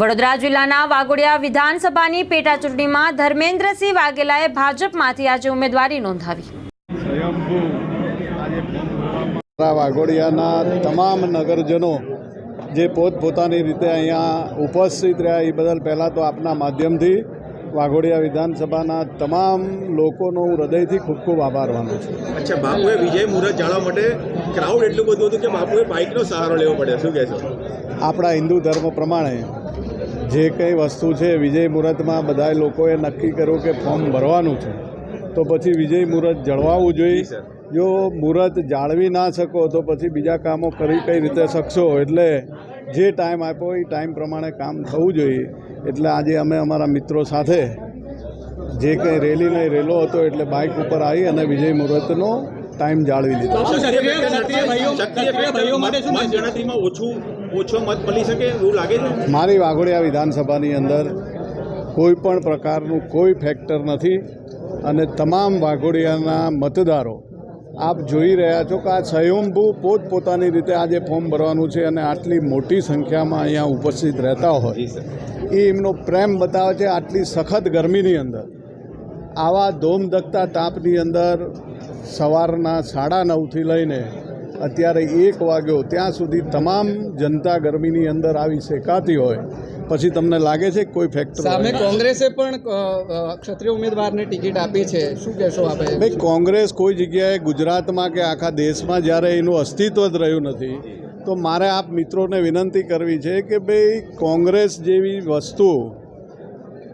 વડોદરા જિલ્લાના વાઘોડિયા વિધાનસભાની પેટા ચૂંટણીમાં ધર્મેન્દ્રસિંહ વાઘેલાએ ભાજપમાંથી આજે ઉમેદવારી નોંધાવી. વાઘોડિયાના તમામ નગરજનો જે પોતપોતાની રીતે અહીંયા ઉપસ્થિત રહ્યા એ બદલ પહેલાં તો આપના માધ્યમથી વાઘોડિયા વિધાનસભાના તમામ લોકોનો હું હૃદયથી ખૂબ ખૂબ આભાર માનું છું. અચ્છા બાપુએ વિજય મુહૂર્ત જાણવા માટે ક્રાઉડ એટલું બધું હતું કે બાપુએ બાઇકનો સહારો લેવો પડે શું કહે છે આપણા હિન્દુ ધર્મ પ્રમાણે જે કંઈ વસ્તુ છે વિજય મુહૂર્તમાં બધા લોકોએ નક્કી કર્યું કે ફોર્મ ભરવાનું છે. તો પછી વિજય મુહૂર્ત જળવાવું જોઈએ. જો મુહૂર્ત જાળવી ના શકો તો પછી બીજા કામો કરી કઈ રીતે શકશો? એટલે જે ટાઈમ આપ્યો એ ટાઈમ પ્રમાણે કામ થવું જોઈએ. એટલે આજે અમે અમારા મિત્રો સાથે જે કંઈ રેલી નહીં રેલો હતો એટલે બાઇક ઉપર આવી અને વિજય મુહૂર્તનો ટાઈમ જાળવી લીધો. ઓછું ઓછો મત શકે એવું લાગે છે? મારી વાઘોડિયા વિધાનસભાની અંદર કોઈ પણ પ્રકારનું કોઈ ફેક્ટર નથી અને તમામ વાઘોડિયાના મતદારો આપ જોઈ રહ્યા છો કે આ સ્વયંભૂ પોતપોતાની રીતે આજે ફોર્મ ભરવાનું છે અને આટલી મોટી સંખ્યામાં અહીંયા ઉપસ્થિત રહેતા હોય. એ એમનો પ્રેમ બતાવે છે આટલી સખત ગરમીની અંદર. આવા ધોમધકતા તાપની અંદર સવારના સાડા નવથી લઈને અત્યારે એક વાગ્યો ત્યાં સુધી તમામ જનતા ગરમીની અંદર આવી શેકાતી હોય પછી તમને લાગે છે કોઈ ફેક્ટર સામે કોંગ્રેસે પણ ક્ષત્રિય ઉમેદવારને ટિકિટ આપી છે. શું કહેશો આપણે ભાઈ કોંગ્રેસ કોઈ જગ્યાએ ગુજરાતમાં કે આખા દેશમાં જ્યારે એનું અસ્તિત્વ જ રહ્યું નથી તો મારે આપ મિત્રોને વિનંતી કરવી છે કે ભાઈ કોંગ્રેસ જેવી વસ્તુ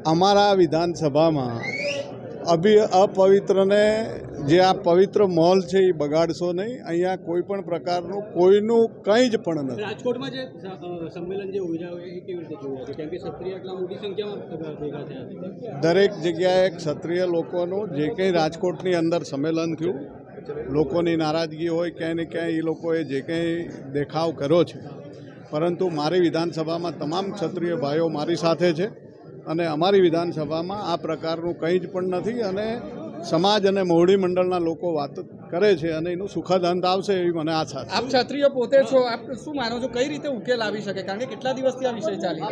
અમારા વિધાનસભામાં અભિ અપવિત્રને જે આ પવિત્ર મોલ છે એ બગાડશો નહીં. અહીંયા કોઈ પણ પ્રકારનું કોઈનું કંઈ જ પણ નથી. રાજકોટમાં જે સંમેલન જે યોજાયું એ કેવી રીતે જોયું કેમ કે ક્ષત્રિય એટલા મોટી સંખ્યામાં ભેગા થયા દરેક જગ્યાએ ક્ષત્રિય લોકોનું જે કંઈ રાજકોટની અંદર સંમેલન થયું લોકોની નારાજગી હોય ક્યાંય ને ક્યાંય એ લોકોએ જે કંઈ દેખાવ કર્યો છે. પરંતુ મારી વિધાનસભામાં તમામ ક્ષત્રિય ભાઈઓ મારી સાથે છે અને અમારી વિધાનસભામાં આ પ્રકારનું કંઈ જ પણ નથી અને સમાજ અને મોવડી મંડળના લોકો વાત કરે છે અને એનું સુખદ અંત આવશે એવી મને આશા છે. આપ ક્ષત્રિય પોતે છો આપ શું માનો છો? કઈ રીતે ઉકેલ આવી શકે? કારણ કે કેટલા દિવસથી આ વિષય ચાલી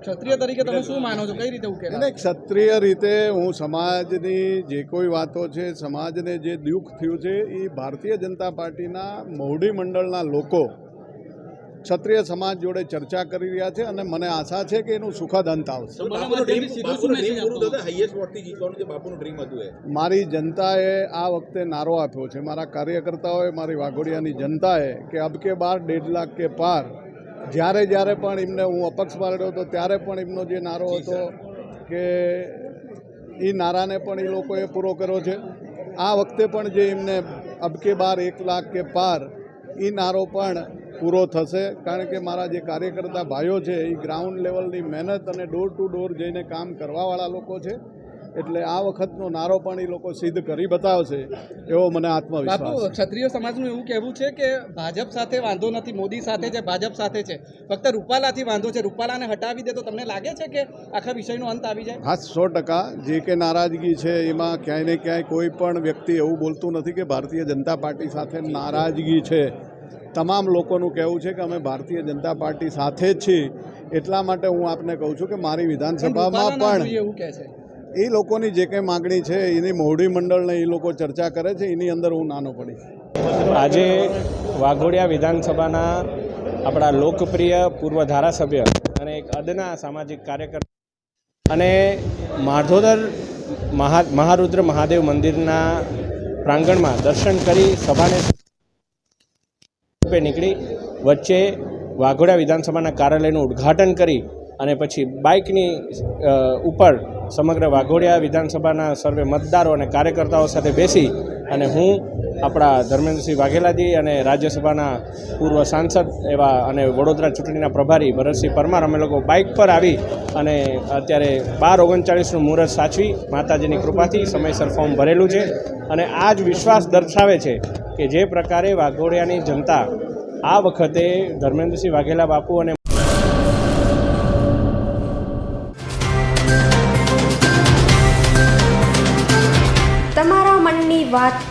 ક્ષત્રિય તરીકે તમે શું માનો છો? કઈ રીતે ઉકેલ અને ક્ષત્રિય રીતે હું સમાજની જે કોઈ વાતો છે સમાજને જે દુઃખ થયું છે એ ભારતીય જનતા પાર્ટીના મોવડી મંડળના લોકો ક્ષત્રિય સમાજ જોડે ચર્ચા કરી રહ્યા છે અને મને આશા છે કે એનું સુખદ અંત આવશે મારી જનતાએ આ વખતે નારો આપ્યો છે. મારા કાર્યકર્તાઓએ મારી વાઘોડિયાની જનતાએ કે અબ કે બાર દેઢ લાખ કે પાર જ્યારે જ્યારે પણ એમને હું અપક્ષ પાડ્યો હતો ત્યારે પણ એમનો જે નારો હતો કે એ નારાને પણ એ લોકોએ પૂરો કર્યો છે. આ વખતે પણ જે એમને અબકે બાર એક લાખ કે પાર એ નારો પણ પૂરો થશે. કારણ કે મારા જે કાર્યકર્તા ભાઈઓ છે એ ગ્રાઉન્ડ લેવલની મહેનત અને ડોર ટુ ડોર જઈને કામ કરવાવાળા લોકો છે. એટલે આ વખતનો નારો પણ એ લોકો સિદ્ધ કરી બતાવશે એવો મને આત્મવિશ્વાસ બાપુ ક્ષત્રિય સમાજનું એવું કહેવું છે કે ભાજપ સાથે વાંધો નથી મોદી સાથે છે ભાજપ સાથે છે. ફક્ત રૂપાલાથી વાંધો છે. રૂપાલાને હટાવી દે તો તમને લાગે છે કે આખા વિષયનો અંત આવી જાય? હા સો ટકા. જે કે નારાજગી છે એમાં ક્યાંય ને ક્યાંય કોઈ પણ વ્યક્તિ એવું બોલતું નથી કે ભારતીય જનતા પાર્ટી સાથે નારાજગી છે. તમામ લોકોનું કહેવું છે કે અમે ભારતીય જનતા પાર્ટી સાથે જ છીએ. એટલા માટે હું આપને કહું છું કે મારી વિધાનસભામાં પણ એવું કહે છે. એ લોકોની જે કંઈ માગણી છે એની મોવડી મંડળને એ લોકો ચર્ચા કરે છે એની અંદર હું નાનો પડીશ આજે વાઘોડિયા વિધાનસભાના આપણા લોકપ્રિય પૂર્વ ધારાસભ્ય અને એક અદના સામાજિક કાર્યકર અને માધોદર મહા મહારુદ્ર મહાદેવ મંદિરના પ્રાંગણમાં દર્શન કરી સભાને રૂપે નીકળી વચ્ચે વાઘોડિયા વિધાનસભાના કાર્યાલયનું ઉદ્ઘાટન કરી અને પછી બાઇકની ઉપર સમગ્ર વાઘોડિયા વિધાનસભાના સર્વે મતદારો અને કાર્યકર્તાઓ સાથે બેસી અને હું આપણા ધર્મેન્દ્રસિંહ વાઘેલાજી અને રાજ્યસભાના પૂર્વ સાંસદ એવા અને વડોદરા ચૂંટણીના પ્રભારી ભરતસિંહ પરમાર, અમે લોકો બાઇક પર આવી અને અત્યારે બાર ઓગણચાળીસનું મુહૂર્ત સાચવી માતાજીની કૃપાથી સમયસર ફોર્મ ભરેલું છે અને આ જ વિશ્વાસ દર્શાવે છે કે જે પ્રકારે વાઘોડિયાની જનતા આ વખતે ધર્મેન્દ્રસિંહ વાઘેલા બાપુ અને